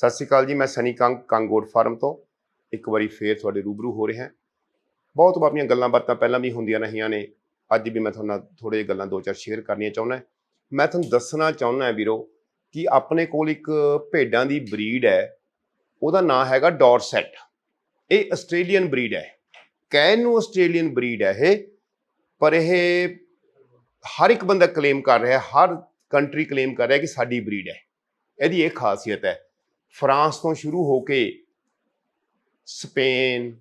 ਸਤਿ ਸ਼੍ਰੀ ਅਕਾਲ ਜੀ, ਮੈਂ ਸਨੀ ਕੰਗ ਕੰਗੋਟ ਫਾਰਮ ਤੋਂ। ਇੱਕ ਵਾਰੀ ਫੇਰ ਤੁਹਾਡੇ ਰੂਬਰੂ ਹੋ ਰਿਹਾ। ਬਹੁਤ ਆਪਣੀਆਂ ਗੱਲਾਂ ਬਾਤਾਂ ਪਹਿਲਾਂ ਵੀ ਹੁੰਦੀਆਂ ਰਹੀਆਂ ਨੇ। ਅੱਜ ਵੀ ਮੈਂ ਤੁਹਾਨੂੰ ਨਾਲ ਥੋੜੇ ਜਿਹੇ ਗੱਲਾਂ ਦੋ ਚਾਰ ਸ਼ੇਅਰ ਕਰਨੀਆਂ ਚਾਹੁੰਦਾ ਮੈਂ ਤੁਹਾਨੂੰ ਦੱਸਣਾ ਚਾਹੁੰਦਾ ਵੀਰੋ ਕਿ ਆਪਣੇ ਕੋਲ ਇੱਕ ਭੇਡਾਂ ਦੀ ਬਰੀਡ ਹੈ। ਉਹਦਾ ਨਾਂ ਹੈਗਾ ਡੌਰਸੈਟ। ਇਹ ਆਸਟ੍ਰੇਲੀਅਨ ਬਰੀਡ ਹੈ। ਕਹਿਣ ਨੂੰ ਆਸਟ੍ਰੇਲੀਅਨ ਬਰੀਡ ਹੈ ਇਹ। ਪਰ ਇਹ ਹਰ ਇੱਕ ਬੰਦਾ ਕਲੇਮ ਕਰ ਰਿਹਾ ਹਰ ਕੰਟਰੀ ਕਲੇਮ ਕਰ ਰਿਹਾ ਕਿ ਸਾਡੀ ਬਰੀਡ ਹੈ। ਇਹਦੀ ਇਹ ਖਾਸੀਅਤ ਹੈ ਫਰਾਂਸ ਤੋਂ ਸ਼ੁਰੂ ਹੋ ਕੇ ਸਪੇਨ,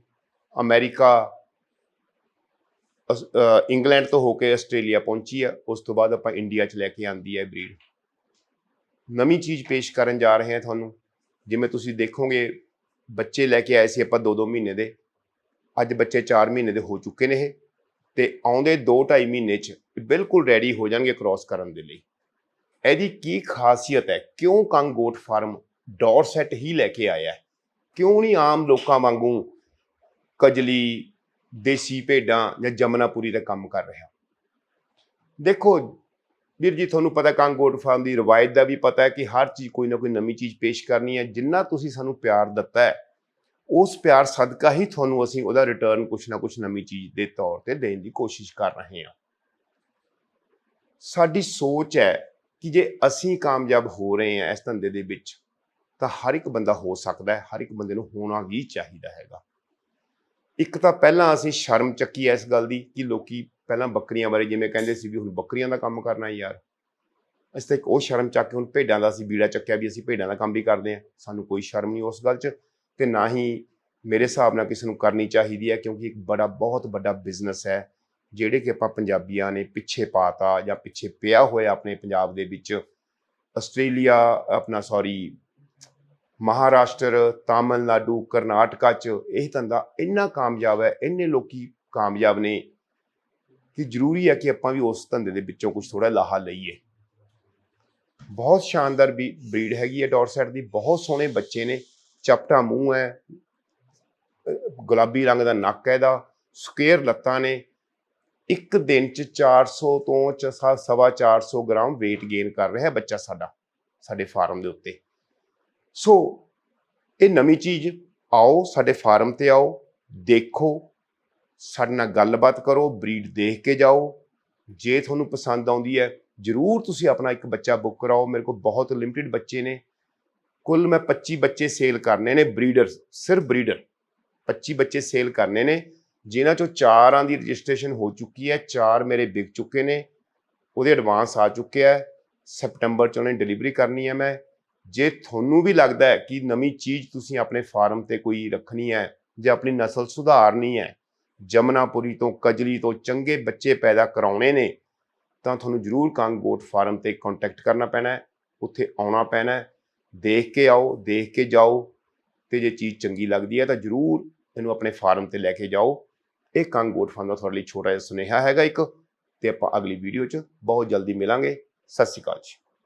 ਅਮਰੀਕਾ, ਅਸ- ਇੰਗਲੈਂਡ ਤੋਂ ਹੋ ਕੇ ਆਸਟ੍ਰੇਲੀਆ ਪਹੁੰਚੀ ਹੈ ਉਸ ਤੋਂ ਬਾਅਦ ਆਪਾਂ ਇੰਡੀਆ 'ਚ ਲੈ ਕੇ ਆਂਦੀ ਹੈ ਬਰੀਡ ਨਵੀਂ ਚੀਜ਼ ਪੇਸ਼ ਕਰਨ ਜਾ ਰਹੇ ਹਾਂ ਤੁਹਾਨੂੰ। ਜਿਵੇਂ ਤੁਸੀਂ ਦੇਖੋਗੇ, ਬੱਚੇ ਲੈ ਕੇ ਆਏ ਸੀ ਆਪਾਂ 2-2 ਮਹੀਨੇ ਦੇ। ਅੱਜ ਬੱਚੇ 4 ਮਹੀਨੇ ਦੇ ਹੋ ਚੁੱਕੇ ਨੇ ਇਹ। ਤੇ ਆਉਂਦੇ 2-2.5 ਮਹੀਨੇ 'ਚ ਬਿਲਕੁਲ ਰੈਡੀ ਹੋ ਜਾਣਗੇ ਕ੍ਰਾਸ ਕਰਨ ਦੇ ਲਈ। ਇਹਦੀ ਕੀ ਖਾਸੀਅਤ ਹੈ? ਕਿਉਂ ਕੰਗੋਟ ਫਾਰਮ ਡੋਰ ਡੌਰਸੈਟ ਹੀ ਲੈ ਕੇ ਆਇਆ। ਕਿਉਂ ਨਹੀਂ ਆਮ ਲੋਕਾਂ ਵਾਂਗੂ ਕਜਲੀ, ਦੇਸੀ ਭੇਡਾਂ ਜਾਂ ਜਮਨਾਪੁਰੀ ਦਾ ਕੰਮ ਕਰ ਰਿਹਾ? ਦੇਖੋ, ਵੀਰ ਜੀ, ਤੁਹਾਨੂੰ ਪਤਾ ਕੰਗੋਟ ਫਾਰਮ ਦੀ ਰਵਾਇਤ ਦਾ ਵੀ ਪਤਾ ਹੈ ਕਿ ਹਰ ਚੀਜ਼ ਕੋਈ ਨਾ ਕੋਈ ਨਵੀਂ ਚੀਜ਼ ਪੇਸ਼ ਕਰਨੀ ਹੈ। ਜਿੰਨਾ ਤੁਸੀਂ ਸਾਨੂੰ ਪਿਆਰ ਦਿੱਤਾ ਹੈ, ਉਸ ਪਿਆਰ ਸਦਕਾ ਹੀ ਤੁਹਾਨੂੰ ਅਸੀਂ ਉਹਦਾ ਰਿਟਰਨ ਕੁਛ ਨਾ ਕੁਛ ਨਵੀਂ ਚੀਜ਼ ਦੇ ਤੌਰ ਤੇ ਦੇਣ ਦੀ ਕੋਸ਼ਿਸ਼ ਕਰ ਰਹੇ ਹਾਂ। ਸਾਡੀ ਸੋਚ ਹੈ ਕਿ ਜੇ ਅਸੀਂ ਕਾਮਯਾਬ ਹੋ ਰਹੇ ਹਾਂ ਇਸ ਧੰਦੇ ਦੇ ਵਿੱਚ ਤਾਂ ਹਰ ਇੱਕ ਬੰਦਾ ਹੋ ਸਕਦਾ ਹੈ, ਹਰ ਇੱਕ ਬੰਦੇ ਨੂੰ ਹੋਣਾ ਵੀ ਚਾਹੀਦਾ ਹੈਗਾ। ਇੱਕ ਤਾਂ ਪਹਿਲਾਂ ਅਸੀਂ ਸ਼ਰਮ ਚੱਕੀ ਐ ਇਸ ਗੱਲ ਦੀ ਕਿ ਲੋਕੀ ਪਹਿਲਾਂ ਬੱਕਰੀਆਂ ਬਾਰੇ ਜਿਵੇਂ ਕਹਿੰਦੇ ਸੀ ਵੀ ਹੁਣ ਬੱਕਰੀਆਂ ਦਾ ਕੰਮ ਕਰਨਾ ਯਾਰ। ਅਸੀਂ ਤਾਂ ਇੱਕ ਉਹ ਸ਼ਰਮ ਚੱਕ ਕੇ ਹੁਣ ਭੇਡਾਂ ਦਾ ਅਸੀਂ ਬੀੜਾ ਚੱਕਿਆ ਵੀ ਅਸੀਂ ਭੇਡਾਂ ਦਾ ਕੰਮ ਵੀ ਕਰਦੇ ਹਾਂ। ਸਾਨੂੰ ਕੋਈ ਸ਼ਰਮ ਨਹੀਂ ਉਸ ਗੱਲ 'ਚ ਤੇ ਨਾ ਹੀ ਮੇਰੇ ਹਿਸਾਬ ਨਾਲ ਕਿਸੇ ਨੂੰ ਕਰਨੀ ਚਾਹੀਦੀ ਹੈ ਕਿਉਂਕਿ ਇੱਕ ਬੜਾ, ਬਹੁਤ ਵੱਡਾ ਬਿਜ਼ਨਸ ਹੈ, ਜਿਹੜੇ ਕਿ ਆਪਾਂ ਪੰਜਾਬੀਆਂ ਨੇ ਪਿੱਛੇ ਪਾਤਾ ਜਾਂ ਪਿੱਛੇ ਪਿਆ ਹੋਇਆ ਆਪਣੇ ਪੰਜਾਬ ਦੇ ਵਿੱਚ। ਆਸਟ੍ਰੇਲੀਆ ਆਪਣਾ ਸੌਰੀ ਮਹਾਰਾਸ਼ਟਰ, ਤਾਮਿਲਨਾਡੂ, ਕਰਨਾਟਕਾ ਚ ਇਹ ਧੰਦਾ ਇੰਨਾ ਕਾਮਯਾਬ ਹੈ, ਇੰਨੇ ਲੋਕੀ ਕਾਮਯਾਬ ਨੇ ਕਿ ਜ਼ਰੂਰੀ ਹੈ ਕਿ ਆਪਾਂ ਵੀ ਉਸ ਧੰਦੇ ਦੇ ਵਿੱਚੋਂ ਕੁਝ ਥੋੜਾ ਲਾਹਾ ਲਈਏ। ਬਹੁਤ ਸ਼ਾਨਦਾਰ ਵੀ ਬਰੀਡ ਹੈਗੀ ਹੈ ਡੌਰਸੈਟ ਦੀ, ਬਹੁਤ ਸੋਹਣੇ ਬੱਚੇ ਨੇ, ਚਪਟਾ ਮੂੰਹ ਹੈ ਗੁਲਾਬੀ ਰੰਗ ਦਾ ਨੱਕ ਹੈ ਇਹਦਾ, ਸਕੁਅਰ ਲੱਤਾਂ ਨੇ, ਇੱਕ ਦਿਨ ਚ 400 ਤੋਂ ਚ- ਸਾ- ਸਵਾ 400 ਗ੍ਰਾਮ weight gain ਕਰ ਰਿਹਾ ਬੱਚਾ ਸਾਡਾ, ਸਾਡੇ ਫਾਰਮ ਦੇ ਉੱਤੇ। ਸੋ ਇਹ ਨਵੀਂ ਚੀਜ਼, ਆਓ ਸਾਡੇ ਫਾਰਮ ਤੇ ਆਓ, ਦੇਖੋ, ਸਾਡੇ ਨਾਲ ਗੱਲਬਾਤ ਕਰੋ, ਬਰੀਡ ਦੇਖ ਕੇ ਜਾਓ। ਜੇ ਤੁਹਾਨੂੰ ਪਸੰਦ ਆਉਂਦੀ ਹੈ, ਜਰੂਰ ਤੁਸੀਂ ਆਪਣਾ ਇੱਕ ਬੱਚਾ ਬੁੱਕ ਕਰਾਓ। ਮੇਰੇ ਕੋਲ ਬਹੁਤ ਲਿਮਟਿਡ ਬੱਚੇ ਨੇ। ਕੁੱਲ ਮੈਂ 25 ਬੱਚੇ ਸੇਲ ਕਰਨੇ ਨੇ, ਬਰੀਡਰਸ, ਸਿਰਫ ਬਰੀਡਰ। 25 ਬੱਚੇ ਸੇਲ ਕਰਨੇ ਨੇ, ਜਿਨ੍ਹਾਂ ਚੋਂ ਚਾਰਾਂ ਦੀ ਰਜਿਸਟ੍ਰੇਸ਼ਨ ਹੋ ਚੁੱਕੀ ਹੈ, ਚਾਰ ਮੇਰੇ ਵਿਕ ਚੁੱਕੇ ਨੇ, ਉਹਦੇ ਐਡਵਾਂਸ ਆ ਚੁੱਕਿਆ ਹੈ। ਸਪਟੈਂਬਰ ਚ ਉਹਨੇ ਡਿਲੀਵਰੀ ਕਰਨੀ ਹੈ ਮੈਂ। ਜੇ ਤੁਹਾਨੂੰ ਵੀ ਲੱਗਦਾ ਹੈ ਕਿ ਨਵੀਂ ਚੀਜ਼ ਤੁਸੀਂ ਆਪਣੇ ਫਾਰਮ ਤੇ ਕੋਈ ਰੱਖਣੀ ਹੈ ਜਾਂ ਆਪਣੀ ਨਸਲ ਸੁਧਾਰਨੀ ਹੈ, ਜਮਨਾਪੁਰੀ ਤੋਂ ਕਜਲੀ ਤੋਂ ਚੰਗੇ ਬੱਚੇ ਪੈਦਾ ਕਰਾਉਣੇ ਨੇ, ਤਾਂ ਤੁਹਾਨੂੰ ਜਰੂਰ ਕੰਗੋਟ ਫਾਰਮ ਤੇ ਕੰਟੈਕਟ ਕਰਨਾ ਪੈਣਾ ਹੈ, ਉੱਥੇ ਆਉਣਾ ਪੈਣਾ ਹੈ, ਦੇਖ ਕੇ ਆਓ, ਦੇਖ ਕੇ ਜਾਓ, ਤੇ ਜੇ ਚੀਜ਼ ਚੰਗੀ ਲੱਗਦੀ ਹੈ ਤਾਂ ਜਰੂਰ ਇਹਨੂੰ ਆਪਣੇ ਫਾਰਮ ਤੇ ਲੈ ਕੇ ਜਾਓ। ਇਹ ਕੰਗੋਟ ਫਾਰਮ ਦਾ ਤੁਹਾਡੇ ਲਈ ਛੋਟਾ ਜਿਹਾ ਸੁਨੇਹਾ ਹੈਗਾ ਇੱਕ, ਤੇ ਆਪਾਂ ਅਗਲੀ ਵੀਡੀਓ 'ਚ ਬਹੁਤ ਜਲਦੀ ਮਿਲਾਂਗੇ। ਸਤਿ ਸ਼੍ਰੀ ਅਕਾਲ ਜੀ।